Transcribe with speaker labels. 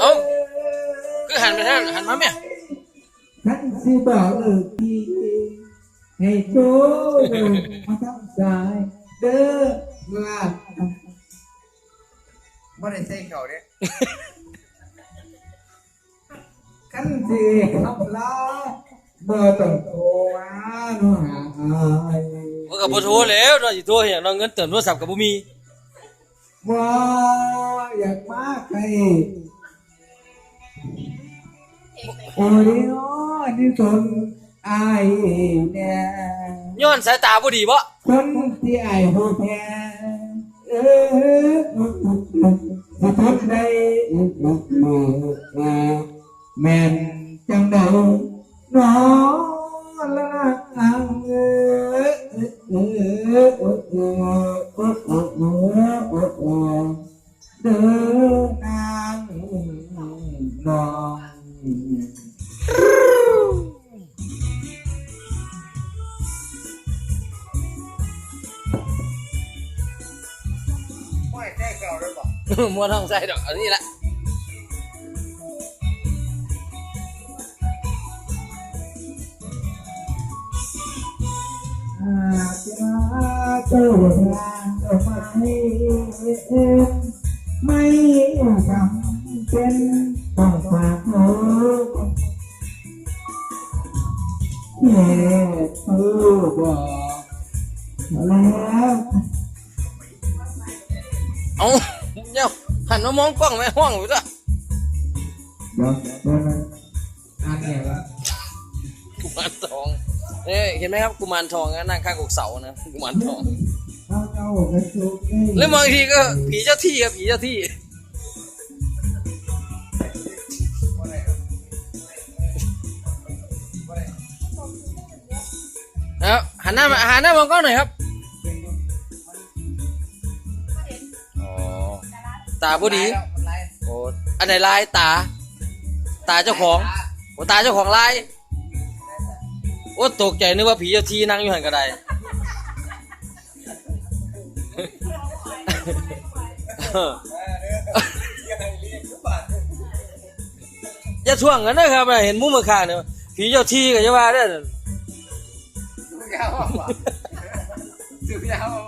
Speaker 1: เอ้าคือหันไปทางหันมาแม่
Speaker 2: ฉันสิบอกเลิกพี่ให้โตเดินมาทางซ้ายเด้อลา
Speaker 3: บ่ได้ใส่เข่าเด้
Speaker 2: คันสิขับลาบ่ต้องโทรมาโน้หาอาย
Speaker 1: มันก็บ่โทรแล้วเนาะสิโทรให้หยังเนาะเงินเติมโทรศัพท์ก็บ่มี
Speaker 2: บ่อยากมาใครโอ้ยโอ้ยนี่ทนอายเนี่ย
Speaker 1: ย้
Speaker 2: เดินนางน้อง
Speaker 3: ได้ใส่เข่าเลยบ่
Speaker 1: มัวท้องใส่ดอกอันนี้ละ
Speaker 2: อาจจะเจ้างานดอกไม้ไม่ เป็นต้องฝากเธอแค่เธอบอกแล้ว
Speaker 1: เอาเดี๋ยหันมามองกล้องแม่ห้องไปจ้ะ
Speaker 2: เดี๋ยวเดี๋ยวนะอ่านเนี่ยวะ
Speaker 1: กุมารทองเอ้ยเห็นไหมครับกุมารทองนั่งข้างกกเสานะกุมารทองแล้วมองทีก็ผีเจ้าที่ครับผีเจ้าที่ นะครับหันหน้ามาหันหน้ามองกล้องหน่อยครับอ๋อตาผู้ดี
Speaker 3: มันไล่
Speaker 1: โอ้อันไหนลายตา ตาเจ้าของโอ้ตาเจ้าของลายโอ้ตกใจนึกว่าผีเจ้าที่นั่งอยู่หันกระไดอย่าช่วงกันนะครับเห็นมุมมือข้างเนี่ยผีเจ้าที่ก็จะว่าได้ อ
Speaker 3: ซื้อยาบ่บ่ซื้อยาบ่บ่ซื้อยาบ่เลยคัก